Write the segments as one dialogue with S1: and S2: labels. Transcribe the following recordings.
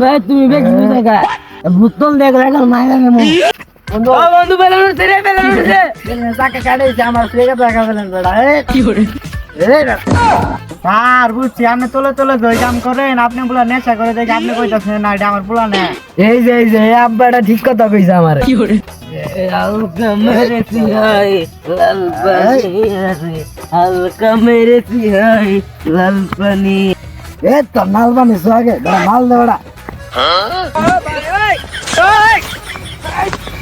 S1: বে তুমি বেশি ভূতল দেখ রাখাল মাইরা নেমু বন্ধু। বন্ধু বেলুন উঠছে রে বেলুন উঠছে চাকা কাটাইছে আমার ফ্লেগে টাকা বেলুন বেড়া। এ কি করে?
S2: স্যার বুঝছি আপনি তোলে তোলে জয় করেন আপনি বলে নেশা করে দেখে আপনি কইতাছেন না এটা আমার পোলা না।
S1: এই যে এই যে আব্বাটা ঠিক কথা কইছে আমার। কি করে? হালকা মেরে পিহাই লাল পানি হালকা মেরে পিহাই লাল পানি। এ তো নাল সোয়াগে বড় মাল দে বড়া।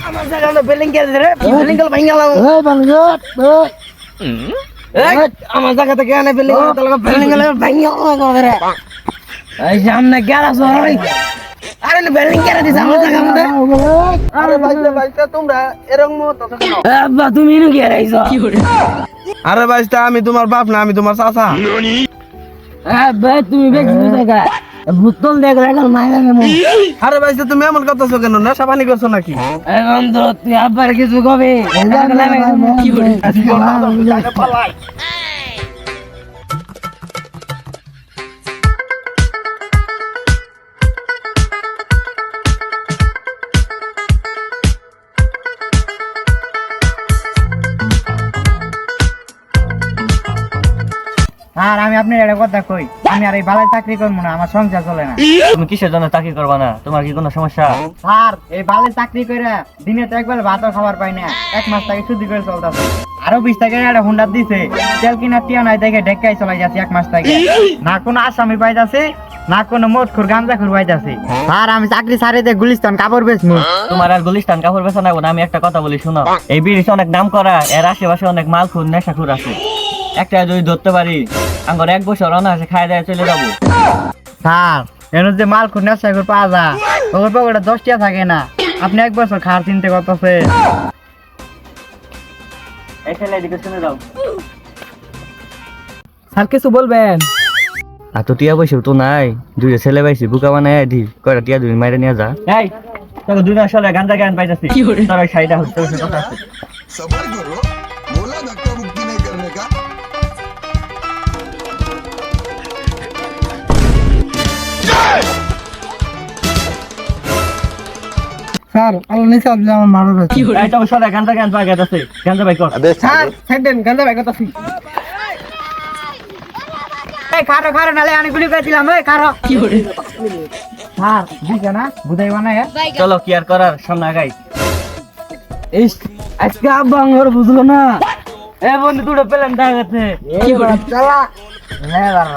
S1: আমার জায়গা বিল্ডিং কে রে বিল্ডিং কল ভাঙা লাও এই আমার জায়গা থেকে আনে বিল্ডিং বিল্ডিং কল ভাঙা রে এই সামনে গেলা সরাই আরে না বিল্ডিং কে দিছ আমার জায়গা মধ্যে।
S2: আরে ভাইস্তা ভাইস্তা তোমরা এরকম মত
S1: আব্বা তুমি নু কে
S2: আরে ভাইস্তা আমি তোমার বাপ না আমি তোমার চাচা।
S1: আব্বা তুমি বেশি দেখা ভুতল দেখ মাইরা
S2: আরে ভাই তুমি এমন করতেছো কেন? নেশা পানি করছ নাকি?
S1: এখন তো তুই আব্বার কিছু কবে? কি
S2: আর আমি আপনার একটা কথা কই আমি আর এই বালায় চাকরি করব না আমার সংসার চলে না।
S3: তুমি কিসের জন্য চাকরি করবা না? তোমার কি কোনো সমস্যা?
S2: স্যার এই বালে চাকরি করে দিনে তো একবার ভাতও খাবার পাই না এক মাস থেকে শুদ্ধি করে চলতেছে। আরও বিশ টাকা একটা হুন্ডা দিছে তেল কিনা টিয়া নাই দেখে ডেকাই চলাই যাচ্ছে এক মাস থেকে। না কোনো আসামি পাইতাছে না কোনো মোট খুর গাঞ্জা খুর পাইতাছে স্যার আমি চাকরি সারিতে গুলিস্তান কাপড় বেচমু।
S3: তোমার আর গুলিস্তান কাপড় বেচা না আমি একটা কথা বলি শোনো। এই ব্রিটিশ অনেক নাম করা এর আশেপাশে অনেক মাল খুন নেশা খুর আছে। একটা যদি ধরতে পারি আমার এক বছর অনায়াসে খাই দেয় চলে যাব।
S2: স্যার এর যে মাল খুর নেশা খুর পাওয়া যায়। ওগুলো পকেটে দশ টিয়া থাকে না। আপনি এক বছর খাওয়ার চিনতে করতেছে।
S3: এই এদিকে শুনে দাও
S1: স্যার কিছু বলবেন?
S3: আর তো টিয়া বসে তো নাই। দুইটা ছেলে পাইছি বুকা বানায় দি। কয়টা টিয়া দুই মাইরে নিয়ে যা। এই তোকে দুই মাস হলে গান্দা জ্ঞান পাইতাছি। তোর ওই হচ্ছে কথা আছে
S2: স্যার আল্লাহ নিচে আপনি আমার মারা যাচ্ছে
S3: এই তোকে সবাই গান্দা জ্ঞান পাওয়া গেছে গান্দা ভাই কর।
S2: স্যার সেন্টেন গান্দা ব্যাগ কথা এই খারো খারো নালে আমি গুলি করে দিলাম এই খারো কি করে স্যার বুঝে না বুঝাই বানায়
S3: চলো কি আর করার সামনে আগাই।
S1: ইস আজকে আব্বা আমার বুঝলো না। এ বন্ধু দুটো পেলেন দেখা
S2: কি করে চালা।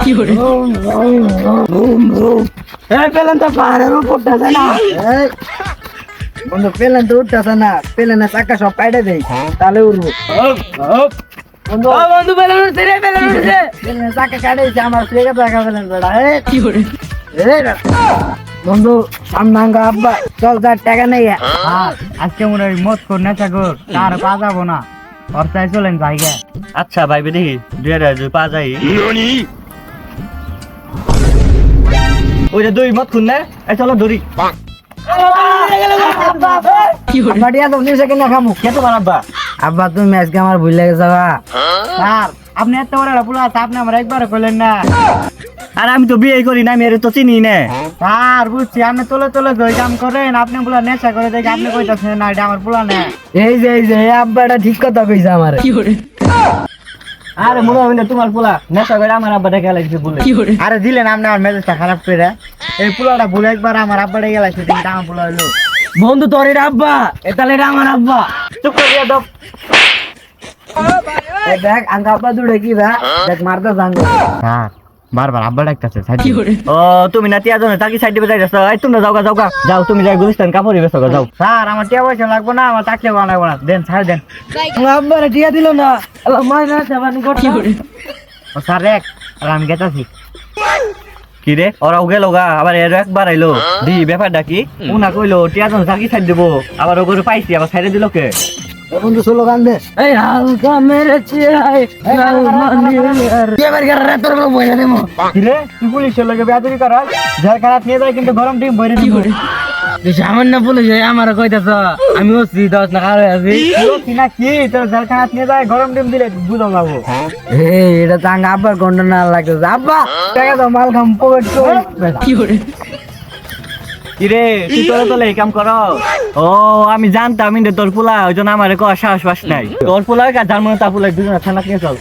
S1: কি করে এই পেলেন তো পাহাড়ের উপরটা যায় না
S2: এই বন্ধু পেলেন তো উঠতেছে না। পেলেন চাকা সব কাটে দেই। তাহলে উঠবো বন্ধু
S1: বন্ধু পেলেন উঠছে রে পেলেন উঠছে
S2: পেলেন চাকা কাটেছে আমার ফ্লেগে টাকা পেলেন বেড়া এই
S1: কি করে?
S2: বন্ধু সামনাঙ্গা আব্বা চল যার টাকা নেই আজকে মনে হয় মত কর নেশা কর তার পা যাব না। খরচায় চলেন জায়গা।
S3: আচ্ছা ভাই দেখি দুই হাজার দুই পা যাই। ওই যে দুই মত খুন না এই চলো ধরি
S2: আপনি এত বড় পুলা আছে আপনি আমার একবার কইলেন না
S3: আর আমি তো বিয়ে করি না আমি এর তো চিনি না
S2: স্যার বুঝছি আপনি তোলে তোলে কাম করেন আপনি বলে নেশা করে আপনি কইতাছেন না এটা আমার পোলা
S1: এই যে এই যে আব্বাটা ঠিক কথা কইছে আমার
S3: আরে মনে হয় না তোমার পোলা। নেশা করে আমার আব্বা দেখে লাগছে বলে।
S2: আরে দিলেন আপনি আমার মেজাজটা খারাপ করে এই পোলাটা ভুলে একবার আমার আব্বাটা গেল সেদিন আমার পোলা হইল।
S1: বন্ধু তোর এটা আব্বা। এটা এটা আমার আব্বা।
S3: চুপ করে দিয়ে
S2: দপ দেখ আঙ্গা আব্বা দূরে কি দেখ মারতে জানব স্যার বারবার আব্বা ডাকতেছে
S3: ও তুমি না টিয়া জন্য তাকি সাইড দিবে যাইছো এই তোমরা যাও গা যাও গা। যাও তুমি যাই গুলিস্তান কাপড় বেসো গা যাও।
S2: স্যার আমার টিয়া পয়সা লাগবো না আমার বানাবো না। দেন ছাড় দেন।
S1: আব্বারে টিয়া দিল না। আল্লাহ মায় না সেবানি করতে
S2: ও স্যার রেক আর আমি গেতাছি।
S3: কি রে? ওরাও গেল গা আবার এর একবার আইলো। দি ব্যাপারটা কি? উনা কইলো টিয়া জন্য তাকি সাইড দিব। আবার ও করে পাইছি আবার সাইডে দিল কে?
S2: বন্ধু ষোলো গান দে।
S1: এই হালকা মেরেছে আয় লাল মানি আর
S2: রে তোর বইলে দেবো। কি রে তুই পুলিশের লোকে বেয়াদবি করাস? যার খারাপ নিয়ে যায় কিন্তু গরম টিম বইরে দিব।
S1: তুই সামান্য পুলিশ আমার কইতাছ আমি হচ্ছি দশ না কারও আছি।
S2: না কি তোর যার খারাপ নিয়ে যায় গরম টিম দিলে বুঝাও যাব
S1: এটা তো আব্বার গন্ড না লাগতেছে। আব্বা!
S2: টাকা দাও মাল খাম পকেট কি
S3: কিরে তুই তোরা তোলে এই কাম কর ও আমি জানতাম ইন্দে তোর পোলা ওই জন্য আমার কো সাহস নাই। তোর পোলা আর যার মনে তা পোলা দুজন থানা নিয়ে চল।